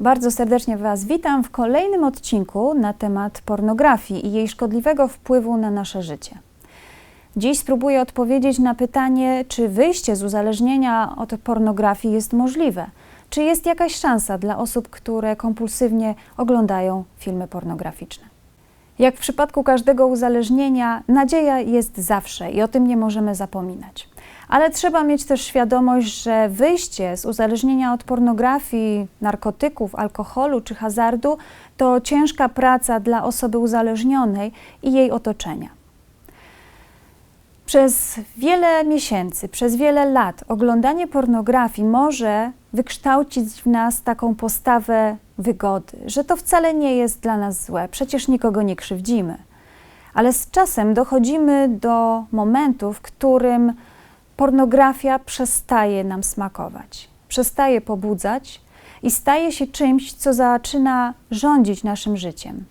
Bardzo serdecznie Was witam w kolejnym odcinku na temat pornografii i jej szkodliwego wpływu na nasze życie. Dziś spróbuję odpowiedzieć na pytanie, czy wyjście z uzależnienia od pornografii jest możliwe. Czy jest jakaś szansa dla osób, które kompulsywnie oglądają filmy pornograficzne? Jak w przypadku każdego uzależnienia, nadzieja jest zawsze i o tym nie możemy zapominać. Ale trzeba mieć też świadomość, że wyjście z uzależnienia od pornografii, narkotyków, alkoholu czy hazardu to ciężka praca dla osoby uzależnionej i jej otoczenia. Przez wiele miesięcy, przez wiele lat oglądanie pornografii może wykształcić w nas taką postawę wygody, że to wcale nie jest dla nas złe, przecież nikogo nie krzywdzimy. Ale z czasem dochodzimy do momentu, w którym pornografia przestaje nam smakować, przestaje pobudzać i staje się czymś, co zaczyna rządzić naszym życiem.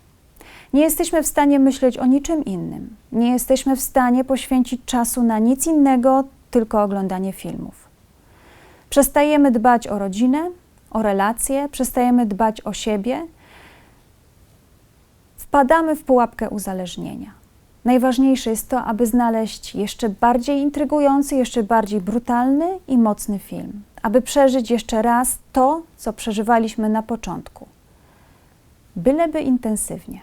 Nie jesteśmy w stanie myśleć o niczym innym. Nie jesteśmy w stanie poświęcić czasu na nic innego, tylko oglądanie filmów. Przestajemy dbać o rodzinę, o relacje, przestajemy dbać o siebie. Wpadamy w pułapkę uzależnienia. Najważniejsze jest to, aby znaleźć jeszcze bardziej intrygujący, jeszcze bardziej brutalny i mocny film, aby przeżyć jeszcze raz to, co przeżywaliśmy na początku. Byleby intensywnie.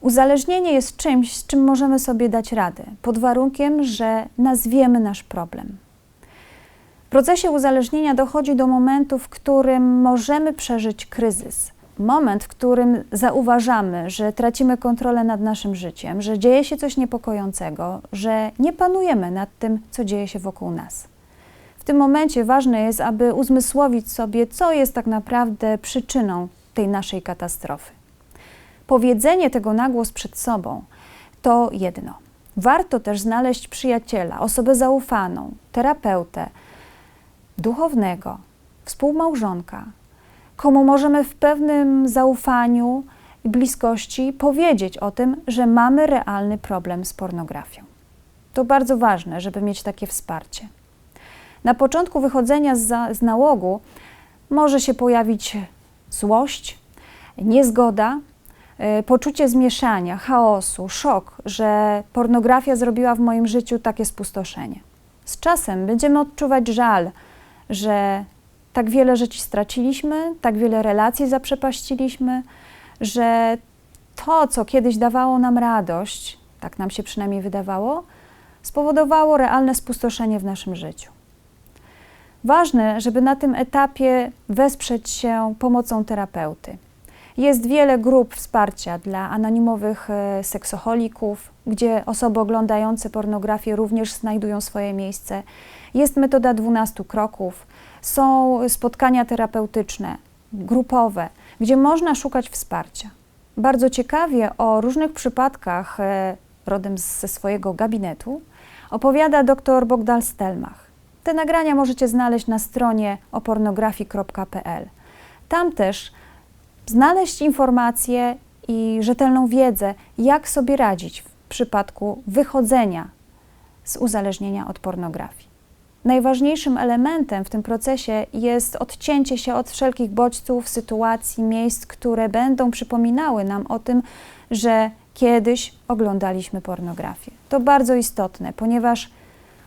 Uzależnienie jest czymś, z czym możemy sobie dać radę, pod warunkiem, że nazwiemy nasz problem. W procesie uzależnienia dochodzi do momentu, w którym możemy przeżyć kryzys. Moment, w którym zauważamy, że tracimy kontrolę nad naszym życiem, że dzieje się coś niepokojącego, że nie panujemy nad tym, co dzieje się wokół nas. W tym momencie ważne jest, aby uzmysłowić sobie, co jest tak naprawdę przyczyną tej naszej katastrofy powiedzenie tego na głos przed sobą to jedno. Warto też znaleźć przyjaciela, osobę zaufaną, terapeutę, duchownego, współmałżonka, komu możemy w pewnym zaufaniu i bliskości powiedzieć o tym, że mamy realny problem z pornografią. To bardzo ważne, żeby mieć takie wsparcie. Na początku wychodzenia z, z nałogu może się pojawić złość, niezgoda, E, poczucie zmieszania, chaosu, szok, że pornografia zrobiła w moim życiu takie spustoszenie. Z czasem będziemy odczuwać żal, że tak wiele rzeczy straciliśmy, tak wiele relacji zaprzepaściliśmy, że to, co kiedyś dawało nam radość, tak nam się przynajmniej wydawało, spowodowało realne spustoszenie w naszym życiu. Ważne, żeby na tym etapie wesprzeć się pomocą terapeuty. Jest wiele grup wsparcia dla anonimowych e, seksoholików, gdzie osoby oglądające pornografię również znajdują swoje miejsce. Jest metoda 12 kroków, są spotkania terapeutyczne, grupowe, gdzie można szukać wsparcia. Bardzo ciekawie o różnych przypadkach e, rodem ze swojego gabinetu opowiada dr Bogdal Stelmach. Te nagrania możecie znaleźć na stronie opornografii.pl. Tam też znaleźć informacje i rzetelną wiedzę, jak sobie radzić w przypadku wychodzenia z uzależnienia od pornografii. Najważniejszym elementem w tym procesie jest odcięcie się od wszelkich bodźców, sytuacji, miejsc, które będą przypominały nam o tym, że kiedyś oglądaliśmy pornografię. To bardzo istotne, ponieważ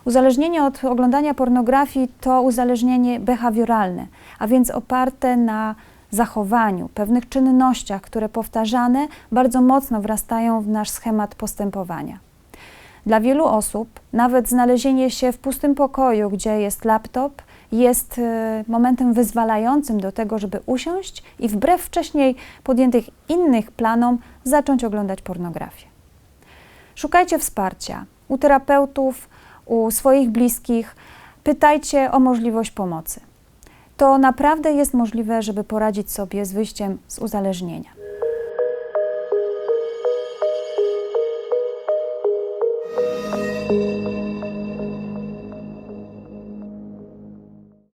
uzależnienie od oglądania pornografii to uzależnienie behawioralne, a więc oparte na zachowaniu, pewnych czynnościach, które powtarzane bardzo mocno wrastają w nasz schemat postępowania. Dla wielu osób nawet znalezienie się w pustym pokoju, gdzie jest laptop, jest e, momentem wyzwalającym do tego, żeby usiąść i wbrew wcześniej podjętych innych planom zacząć oglądać pornografię. Szukajcie wsparcia u terapeutów, u swoich bliskich, pytajcie o możliwość pomocy to naprawdę jest możliwe, żeby poradzić sobie z wyjściem z uzależnienia.